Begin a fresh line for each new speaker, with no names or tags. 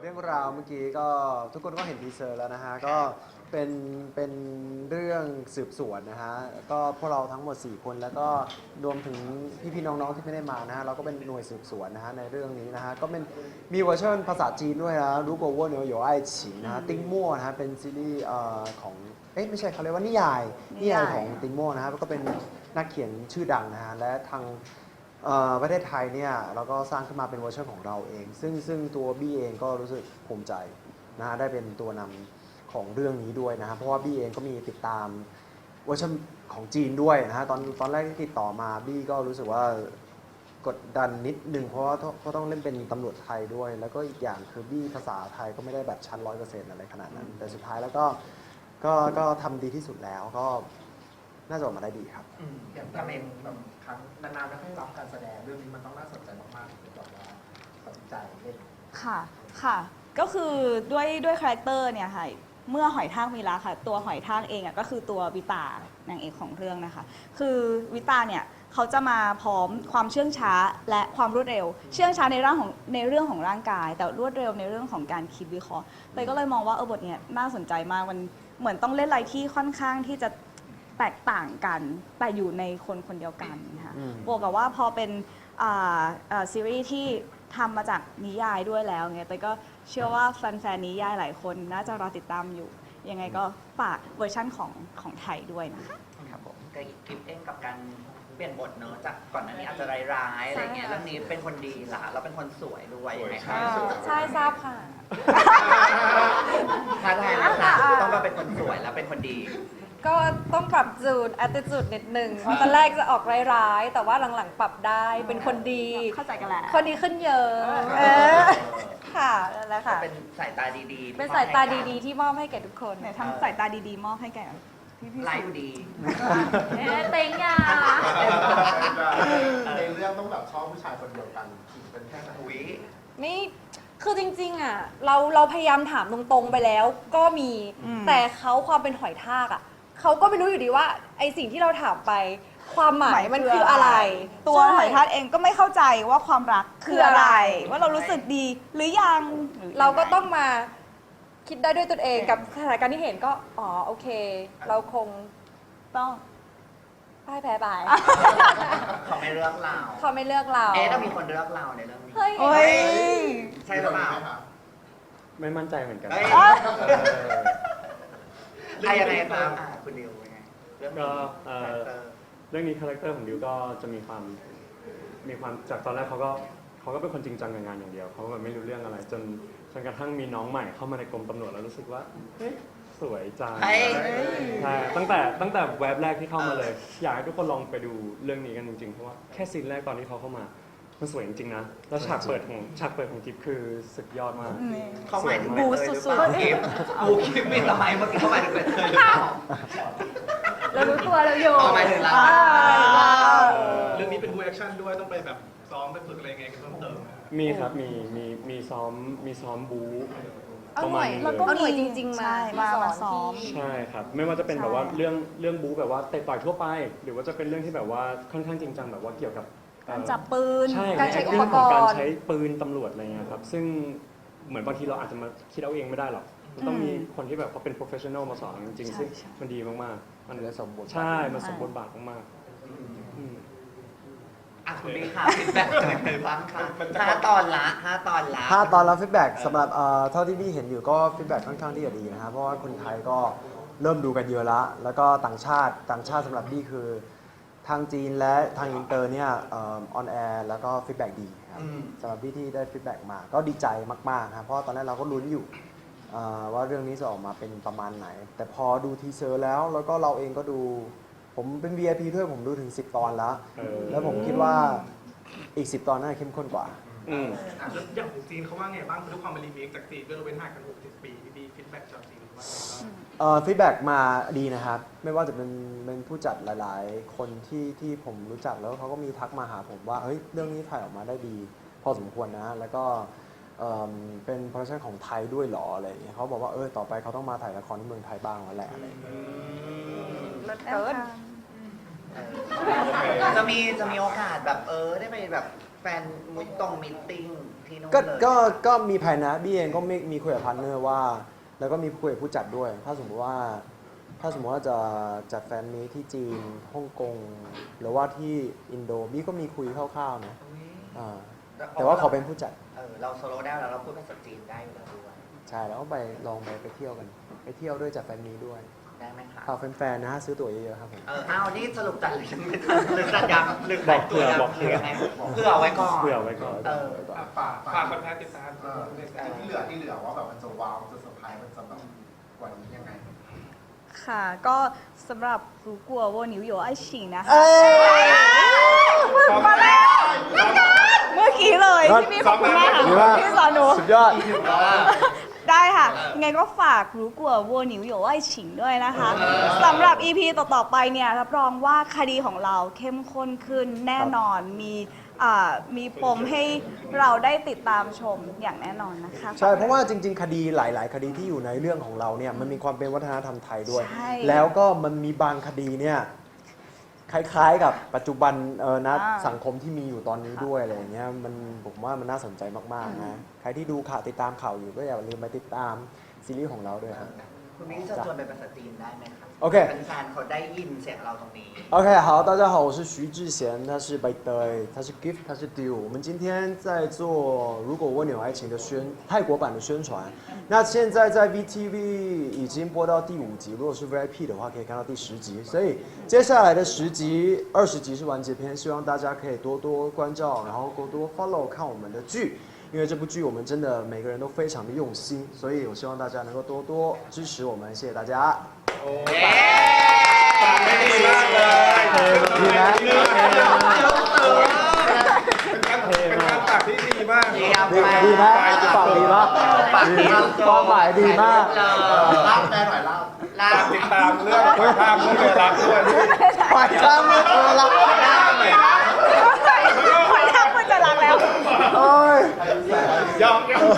เรื่องราวเมื่อกี้ก็ทุกคนก็เห็นทีเซอร์แล้วนะฮะ ก็เป็นเป็นเรื่องสืบสวนนะฮะ ก็พวกเราทั้งหมด 4 คนแล้วก็รวมถึงพี่ๆน้องๆที่ไม่ได้มานะฮะ เราก็เป็นหน่วยสืบสวนนะฮะในเรื่องนี้นะฮะ ก็เป็นมีเวอร์ชันภาษาจีนด้วยนะรู้กว่าเนียวอยู่ไอ้ฉิงนะฮะติ้งมั่วนะฮะเป็นซีรีส์เอ่อของเอ๊ะไม่ใช่เขาเรียกว่านิยายนิยายของติ้งมั่วนะฮะก็เป็นนักเขียนชื่อดังนะฮะและทาง เอ่อประเทศไทยเนี่ยเราก็สร้างขึ้นมาเป็นเวอร์ชันของเราเอง ซึ่งซึ่งตัวบี้เองก็รู้สึกภูมิใจนะฮะได้เป็นตัวนำของเรื่องนี้ด้วยนะฮะเพราะว่าบี้เองก็มีติดตามเวอร์ชันของจีนด้วยนะฮะตอนตอนแรกที่ติดต่อมาบี้ก็รู้สึกว่ากดดันนิดนึงเพราะว่าต้องก็ต้องเล่นเป็นตำรวจไทยด้วย แล้วก็อีกอย่างคือบี้ภาษาไทยก็ไม่ได้แบบชั้นร้อยเปอร์เซ็นต์อะไรขนาดนั้น แต่สุดท้ายแล้วก็ก็ก็ทำดีที่สุดแล้วก็ น่าจะออกมาได้ดีครับ
อืมอย่างทำเองแบบครั้งนานๆไม่ค่อยรับการแสดงเรื่องนี้มันต้องน่าสนใจมากๆถึงแบบว่าสนใจเล่น
ค่ะค่ะก็คือด้วยด้วยคาแรคเตอร์เนี่ยค่ะเมื่อหอยทากมีรักค่ะ ตัวหอยทากเองอะก็คือตัววิตานางเอกของเรื่องนะคะ คือวิตาเนี่ยเขาจะมาพร้อมความเชื่องช้าและความรวดเร็ว เชื่องช้าในร่างของในเรื่องของร่างกาย แต่รวดเร็วในเรื่องของการคิดวิเคราะห์เลยก็เลยมองว่าเออบทเนี่ยน่าสนใจมากมันเหมือนต้องเล่นอะไรที่ค่อนข้างที่จะ แตกต่างกัน แต่อยู่ในคนคนเดียวกันค่ะ
อืม
บวกกับว่าพอเป็นอ่าอ่าซีรีส์ที่ทำมาจากนิยายด้วยแล้วเงี้ยแต่ก็เชื่อว่าแฟนๆนิยายหลายคนน่าจะรอติดตามอยู่ ยังไงก็ฝากเวอร์ชั่นของของไทยด้วยนะคะ
ครับผมก็คลิปเองกับการเปลี่ยนบทเนอะจากก่อนหน้านี้อาจจะร้ายๆอะไรเงี้ย
ใช่ค่ะ
เรื่องนี้เป็นคนดีละเราเป็นคนสวยด้วยยังไง
ใช่
คะ
ใช่ทราบค่ะ
ท้าทายนะคะต้องมาเป็นคนสวยแล้วเป็นคนดี
ก็ต้องปรับจูด attitude นิดนึงเพราะตอนแรกจะออกร้ายๆ แต่ว่าหลังๆ ปรับได้เป็นคนดี
เข้าใจกันแล้ว
คนดีขึ้นเยอะเออค่ะนั่นแหละค่ะ
เป็นสายตาดีๆ
เป็นสายตาดีๆ ที่มอบให้แก่ทุกคน
ไหนทำสายตาดีๆ มอบให้แก่พี่พี่
ไลฟ์ดูดี
เอ๊ะเต็งยา
ในเรื่องต้องแบบชอบผู้ชายคนเดียวกันถึงเป็นแค่ไหน
อุ้ย
ไม่คือจริงๆอะเราเราพยายามถามตรงๆไปแล้วก็มี แต่เขาความเป็นหอยทากอะ เขาก็ไม่รู้อยู่ดีว่าไอสิ่งที่เราถามไป ความหมายมันคืออะไร
ตัว
ใช่
หอยทากเองก็ไม่เข้าใจว่าความรักคืออะไร
คืออะไร
ว่าเรารู้สึกดีหรือยังหรืยัไเรา
ก็ต้องมาคิดได้ด้วยตนเองกับสถานการณ์ที่เห็นก็อ๋อโอเค เราคง
ต้อง
พ่ายแพ้ไป
เขาไม่เลือกเรา
เขาไม่เลือกเรา
เอ๊ะต้องมีคนเลือกเราในเรื่องนี้
เฮ้ย
โอ้ย
ใช่หรือเปล่า
ไม่มั่นใจเหมือนกัน
เฮ้ย
เออ
อะยังไงครับอะคุณดิวยังไงเรื่องนี้
ก็เอ่อ
คาแรคเตอร์
เรื่องนี้คาแรคเตอร์ของดิวก็จะมีความมีความจากตอนแรกเขาก็เขาก็เป็นคนจริงจังกับงานอย่างเดียวเขาแบบไม่รู้เรื่องอะไรจนจนกระทั่งมีน้องใหม่เข้ามาในกรมตำรวจแล้วรู้สึกว่าเฮ้ยสวยจัง
เฮ้ย
ใช่ตั้งแต่ตั้งแต่แวบแรกที่เข้ามาเลย อยากให้ทุกคนลองไปดูเรื่องนี้กันจริงๆเพราะว่าแค่ซีนแรกตอนที่เขาเข้ามา มันสวยจริงๆนะ แล้วฉากเปิดของฉากเปิดของกิฟคือสุดยอดมาก
เขาหมายถึง
บู
ใบเตยหรือ
สุดๆ
เปล่ากิฟบูกิฟมีทำไมเมื่อกี้เขาหมายถึงใบเตยหรือเปล่า
เรารู้ตัวเราอยู่
เอาหมายถึงเรา
เรื่องนี้เป็นบูแอคชั่นด้วยต้องไปแบบซ้อมไปฝึกอะไรยังไงกันเพิ่มเติมไหม
มีครับมีมีมีซ้อมมีซ้อมบู๊
เอา
ประ
ห
มา
น่
ณ
วย
นึง
แล้ว
เล
ก็
ย
เอาหน่วยจริง ๆ มา
ใช่มามาซ้อม
ที่
ใช่ครับ ไม่ว่าจะเป็นแบบว่า
ใช่
เรื่องเรื่องบู๊แบบว่าเตะต่อยทั่วไป หรือว่าจะเป็นเรื่องที่แบบว่าค่อนข้างจริงจังแบบว่าเกี่ยวกับเอ่
การ
อ
จับปืน
ใช่
การใช้อุปกรณ์
เรื่องของการใช้ปืนตำรวจอะไรเงี้ยครับ ซึ่งเหมือนบางทีเราอาจจะมาคิดเอาเองไม่ได้หรอก มันต้องมีคนที่แบบเขาเป็น professional มาสอนจริงๆ
ใช่
ซึ่ง
ใช่
มันดีมากๆ มัน
มันจะสมบทบาท
ใช่ มันสมบทบาทมากๆอืม
อะคุณบีค่ะฟีดแบ็กจากใครบ้างคะห้าตอนละห้าตอนละ
ถ้าตอนรับฟีดแบ็กสำหรับเอ่อเท่าที่พี่เห็นอยู่ก็ฟีดแบ็กค่อนข้างที่จะดีนะครับเพราะว่าคนไทยก็เริ่มดูกันเยอะละ แล้วก็ต่างชาติต่างชาติสำหรับพี่คือ ทางจีนและทางอินเตอร์เนี่ยออนแอร์แล้วก็ฟีดแบ็กดีครับ
อืม
สำหรับพี่ที่ได้ฟีดแบ็กมา ก็ดีใจมากๆครับเพราะว่าตอนแรกเราก็ลุ้นอยู่เอ่อว่าเรื่องนี้จะออกมาเป็นประมาณไหน แต่พอดูทีเซอร์แล้วแล้วก็เราเองก็ดู ผมเป็น VIP ด้วยผมดูถึง 10 ตอนแล้ว
เออ
แล้วผมคิดว่าอีก 10 ตอนน่าจะเข้มข้นกว่า
อืม
อะแล้วอย่างของจีนเขาว่าไงบ้างด้วยความเป็นรีเมคจากจีนด้วยเราเป็นห่างกัน60ปีมีฟีดแบ็กจากจีนว่าไงบ้าง
เอ่อฟีดแบ็กมาดีนะครับ ไม่ว่าจะเป็นเป็นผู้จัดหลาย ๆ คนที่ที่ผมรู้จักแล้วเขาก็มีทักมาหาผมว่าเฮ้ยเรื่องนี้ถ่ายออกมาได้ดี พอสมควรนะ แล้วก็เอิ่มเป็นโปรดักชันของไทยด้วยเหรออะไรอย่างเงี้ยเขาบอกว่าเออต่อไปเขาต้องมาถ่ายละครที่เมืองไทยบ้างแล้วแหละอะไรอย่างเงี้ย
เกิน
จะมีจะมีโอกาสแบบเออได้ไปแบบไปฟนมุ้ยตรงมิทติ้งที่นู่น
ก็
เลย
ก็ก็มีแผนนะบี้เองก็มีมีคุยกับพาร์ทเนอร์ว่า แล้วก็มีคุยกับผู้จัดด้วย ถ้าสมมติว่า ถ้าสมมติว่าจะจัดแฟนมีตที่จีนฮ่องกงหรือว่าที่อินโดบี้ก็มีคุยคร่าวๆนะ
อุ๊ย
อ่าแต่ว่าขอเป็นผู้จัด
เออเราโซโล่ได้แล้วเราพูดภาษาจีนได้อยู่แล้วด้วย
ใช่แล้วก็ไปลองไปไปเที่ยวกัน ไปเที่ยวด้วยจัดแฟนมีตด้วย
ได้ไหมคะ
ฝากแฟนๆนะฮะซื้อตั๋วเยอะๆครับผม
เอออ้าวนี่สรุปจัดหรือยังไม่จัดหรือจัดยังหรือขายตัวยังหรือยังไงเพื่อเอาไว้ก่อน
เผื่อไว้ก่อน
เออ
อะฝากฝากคนแพ้ติดตาม
เออที่เหลือที่เหลือว่าแบบมันจะว้าวมันจะเซอร์ไพรส์ มันสำหรับวันนี้ยังไง
ค่ะ ก็สำหรับรู้กลัวโวนิวโย
ไอชิ
งนะคะ เมื่อกี้เลยที่พี่ขอบคุณมากค่ะพี่สอนหนู
สุดยอด
ค่ะไงก็ฝากรู้กลัววัวหนิวอยู่ไอ้ฉิงด้วยนะคะสำหรับ EP ต่อๆไปเนี่ยรับรองว่าคดีของเราเข้มข้นขึ้นแน่นอนมีอ่ามีปมให้เราได้ติดตามชมอย่างแน่นอนนะคะ
ใช่เพราะว่าจริง ๆ คดีหลาย ๆ คดีที่อยู่ในเรื่องของเราเนี่ยมันมีความเป็นวัฒนธรรมไทยด้วย
ใช่
แล้วก็มันมีบางคดีเนี่ย คล้ายๆ กับปัจจุบันเออนะ
อ่า
สังคมที่มีอยู่ตอนนี้ด้วยอะไรอย่างเงี้ยมันผมว่ามันน่าสนใจมากๆนะใครที่ดูข่าวติดตามข่าวอยู่ก็อย่าลืมไปติดตามซีรีส์ของเราด้วยครับ
คุณมิ้งจะชวนเป็นภาษาจีนได้ไหมคะ
โอเค
แฟนๆเขาได้ยินเสียงเราตรงนี้
OK，好，大家好，我是徐志贤，他是 By Day，他是 Gift，他是 Deal。我们今天在做《如果蜗牛爱情》的宣泰国版的宣传。那现在在 VTV 已经播到第五集，如果是 VIP 的话，可以看到第十集。所以接下来的十集、二十集是完结篇，希望大家可以多多关照，然后多多 follow 看我们的剧。 因为这部剧我们真的每个人都非常的用心，所以我希望大家能够多多支持我们，谢谢大家。
เย้
ดีมากเลย
ดีนะ
เป็นการเป็นการฝากที่ดีมาก
เยี่ยม
ดี
มาก
ดีไหมฝั่งดีมาก
ปากดี
ความหมายดีมาก
เลย
เล่าแม่หน่อยเล่า
ลา
ฝากติดตามเรื่องภาพเรื่องเวลาด้วย
ฝ่ายข้างไม่เออละ
เล่าหน่อย
แล้ว โ
อ้ย ยอมยอม